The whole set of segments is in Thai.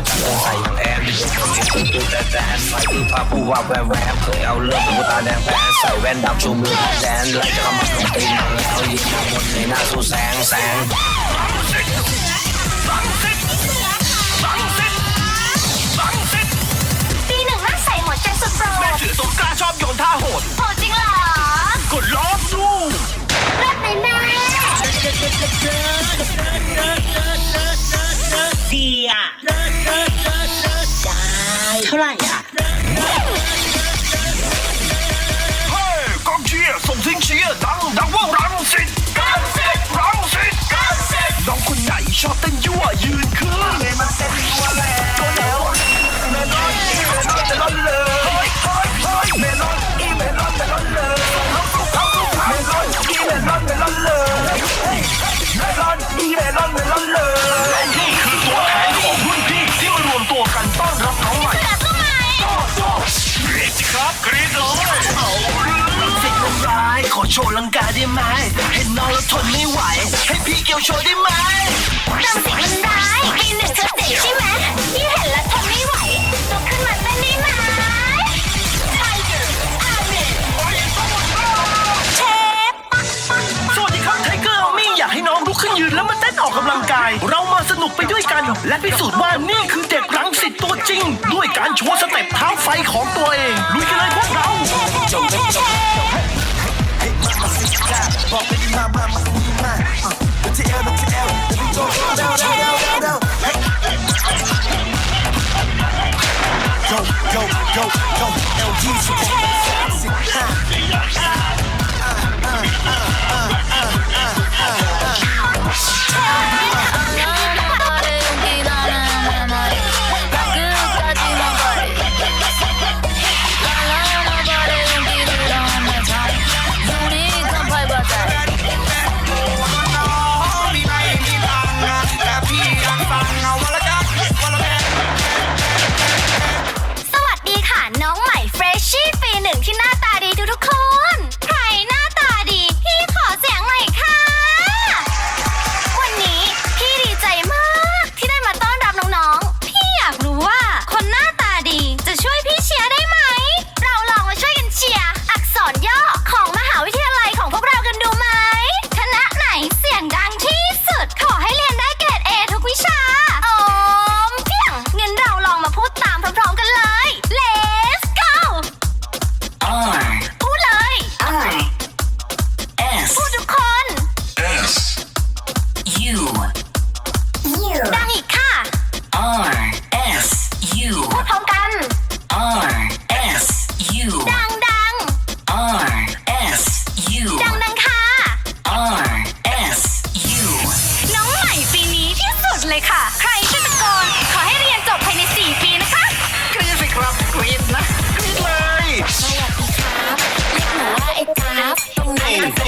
ดคงจะเมาจัดต้องใส่อย่างแอนดิฉันเป็นคนดูแต่แดนใส่คือผ้าผู้ว่าแวบแวบเคยเอาเลือดเป็นตาแดงแพ้ใส่แว่นดำชูมือแดนไล่จะเข้ามาตรงตีนมันเขายิงมาหมดในหน้าสู้แสงแสงบังสิบังสิบังสิปีหนึ่งนั่งใส่หมดใจสุดโปรแม่ดถือตัวกล้าชอบโยนท่าโหดโหดจริงเหรอก็ลองดูเลิศไหมแม่ นน้องแล้วทนไม่ไหว ให้พี่เกียวโชว์ได้ไหมเรื่องสิ่งมันร้ายปีหนึ่งเธอเจ๋งใช่ไหมที่เห็นแล้วทนไม่ไหวลุกขึ้นมาเต้นได้ไหม Tiger I'm in เชฟสวัสดีครับไทเกอร์มี่อยากให้น้องลุกขึ้นยืนแล้วมาเต้นออกกำลังกาย เรามาสนุกไปด้วยกัน และพิสูจน์ว่านี่คือเด็กรังสิตตัวจริง ด้วยการโชว์สเต็ปเท้าไฟของตัวเอง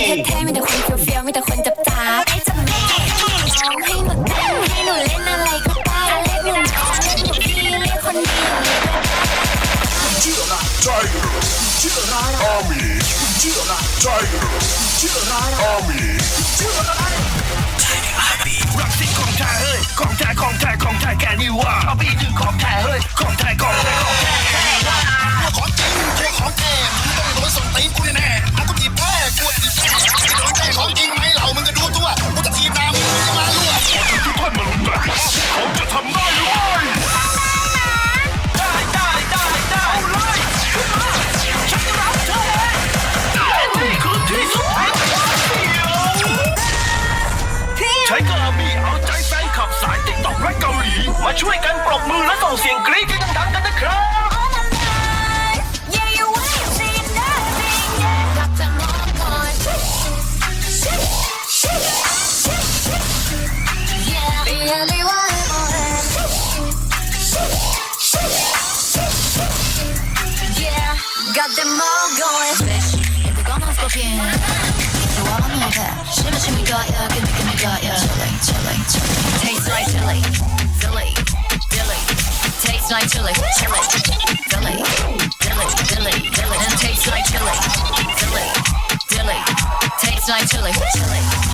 เท่ๆมีแต่คนเฟี้ยวๆมีแต่คนจับจ้าไอ้จะแม่น้องให้หนูเต้นให้หนูเล่นอะไรก็ได้เรียกหนูน้องเรียกหนูพี่เรียกคนดีอย่างนี้ก็ได้ Tiger, Army, Tiger, Army. รักสิของแท้เฮ้ยของแท้ของแท้ของแท้แกนี่ว่าเอาไปดึงของแท้เฮ้ยของแท้ของแท้ของ มาช่วยกันปรบมือและส่งเสียงกรี๊ดให้ดังๆกันนะครับ Yeah you ain't seen nothing yet กับจะมองก่อน Yeah really want more Yeah got them all going Bitch if they gonna scorpion over. Shimmy, shimmy, got ya, gimme, gimme, got ya. Chili, chili, chili. Tastes like chili, chili, chili, Tastes like chili, chili, chili, chili, chili, dilly. And tastes like chili, chili, chili, Tastes like chili, chili.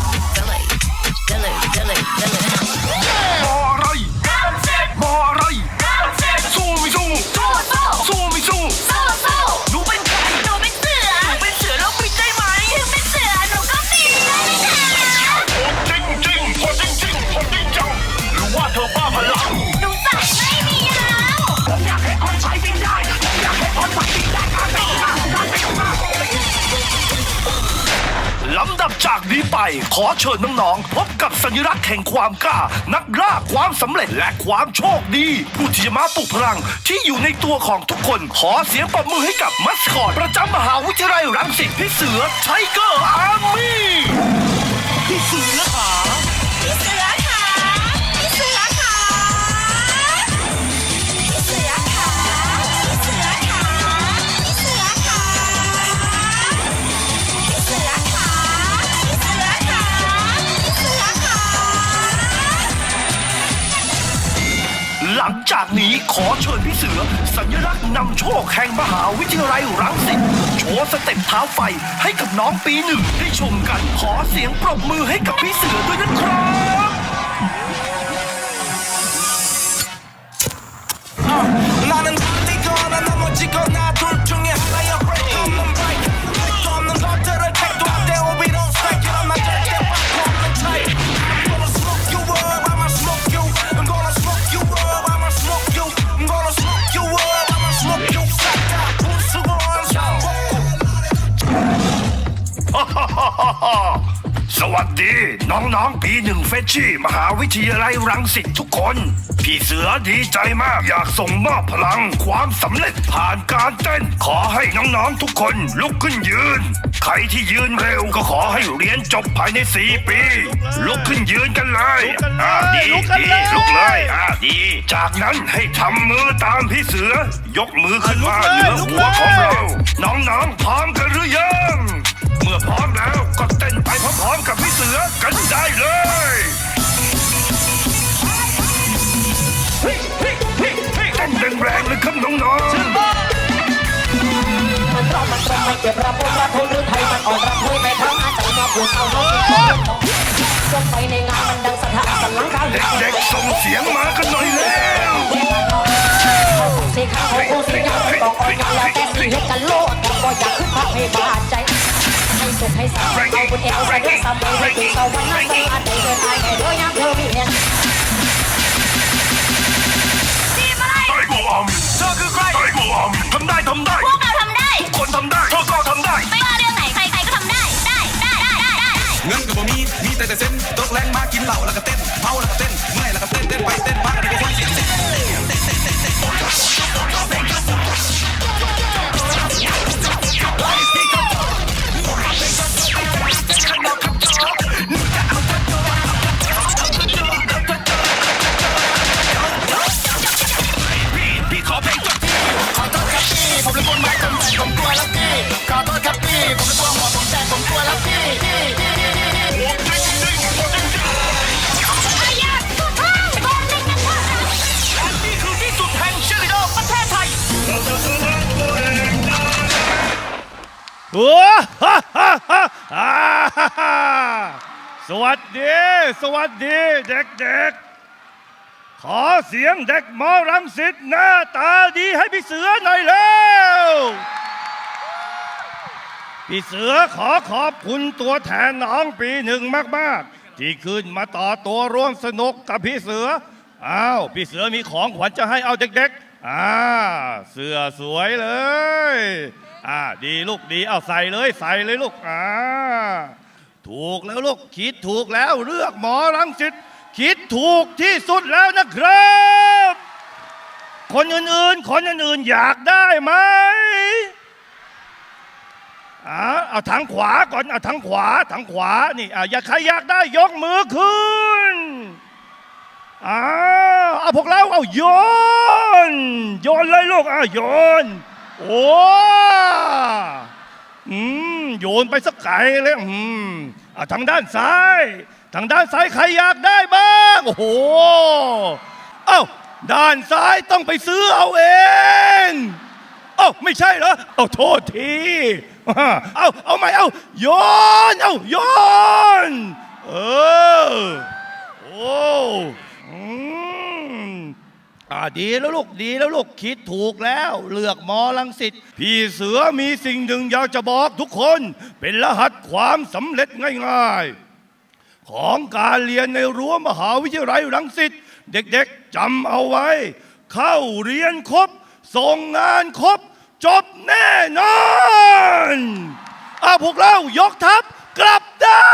ขอเชิญน้องๆพบกับสัญลักษณ์แห่งความกล้า นักล่าความสำเร็จและความโชคดี ผู้ที่จะมาปลุกพลังที่อยู่ในตัวของทุกคน ขอเสียงปรบมือให้กับมัสคอตประจำมหาวิทยาลัยรังสิตพี่เสือไทเกอร์อาร์มี่พี่เสือ จากนี้ขอเชิญพี่เสือ สัญลักษณ์นำโชคแห่งมหาวิทยาลัยรังสิตโชว์สเต็ปเท้าไฟให้กับน้องปีหนึ่งได้ชมกันขอเสียงปรบมือให้กับพี่เสือด้วยนะครับ ดี น้องๆ ปีหนึ่งเฟชชี่มหาวิทยาลัยรังสิตทุกคน พี่เสือดีใจมากอยากส่งมอบพลังความสำเร็จผ่านการเต้น ขอให้น้องๆ ทุกคนลุกขึ้นยืน ใครที่ยืนเร็วก็ขอให้เรียนจบภายใน4ปี ลุกขึ้นยืนกันเลยอ่าดีดีลุกเลยอ่าดี จากนั้นให้ทำมือตามพี่เสือ ยกมือขึ้นมาเหนือหัวของเรา น้องๆพร้อมกันหรือยังเมื่อพร้อมแล้วก็เต้นไปพร้อมๆกับพี่เสือกันได้เลยเต้นแรงๆเลยครับน้องๆมันร้องมันตรงไม่เก็บระบบระทนหรือไทยมันอ่อนระพุยไม่ทั้งอาศัยมาปวดเอาน้องที่งไปในงานมันดังสถานสันหลังคาเด็กๆส่งเสียงมากันหน่อยแล้วสีขาวของกูสียาวเป็นกองอ่อนยาวแล้วแต่สีเห็ดกันโล่ก็อยากขึ้นพักให้บาดใจ ให้สุขให้สาวเอาบนเอวใส่ด้วยสามใบให้ถึงเสาวันนั้นสลาดได้เดินอายให้ด้วยยามเธอมีเห็นทีมอะไรไอ้บัวอมเธอคือใครไอ้บัวอมทำได้ทำได้ พวกเราทำได้ทุกคนทำได้เธอก็ทำได้ ไม่ว่าเรื่องไหนใครใครก็ทำได้ ได้ได้ได้ได้เงินกับบ่มีมีแต่แต่เส้นตกแรงมากินเหล้าแล้วก็เต้น สวัสดี สวัสดีเด็กๆ ขอเสียงเด็กมอรังสิตหน้าตาดีให้พี่เสือหน่อยเร็วพี่เสือขอขอบคุณตัวแทนน้องปีหนึ่งมากๆ ที่ขึ้นมาต่อตัวร่วมสนุกกับพี่เสือ อ้าว พี่เสือมีของขวัญจะให้เอาเด็กๆ อ่า เสื้อสวยเลย อ่าดีลูกดีเอาใส่เลยใส่เลยลูกอ่าถูกแล้วลูกคิดถูกแล้วเลือกหมอรังสิตคิดถูกที่สุดแล้วนะครับ คนอื่นๆ คนอื่นๆ อยากได้ไหมอ่าเอาทางขวาก่อนเอาทางขวาทางขวานี่อ่าอยากใครอยากได้ยกมือขึ้นอ่าเอาพวกเราเอาโยนโยนเลยลูกอ่าโยน โอ้อืมโยนไปสักไกลเลยอืมอ่าทางด้านซ้าย ทางด้านซ้ายใครอยากได้บ้างโอ้โหเอ้าด้านซ้ายต้องไปซื้อเอาเองเอ้าไม่ใช่เหรอเอาโทษทีเอาเอาใหม่เอาโยนเอาโยนเออโอ้อ อ่าดีแล้วลูกดีแล้วลูกคิดถูกแล้ว เลือกมอลังสิตพี่เสือมีสิ่งหนึ่งอยากจะบอกทุกคน เป็นรหัสความสำเร็จง่ายๆ ของการเรียนในรั้วมหาวิทยาลัยรังสิตเด็กๆจำเอาไว้ เข้าเรียนครบ ส่งงานครบ จบแน่นอนอาพวกเรายกทัพกลับได้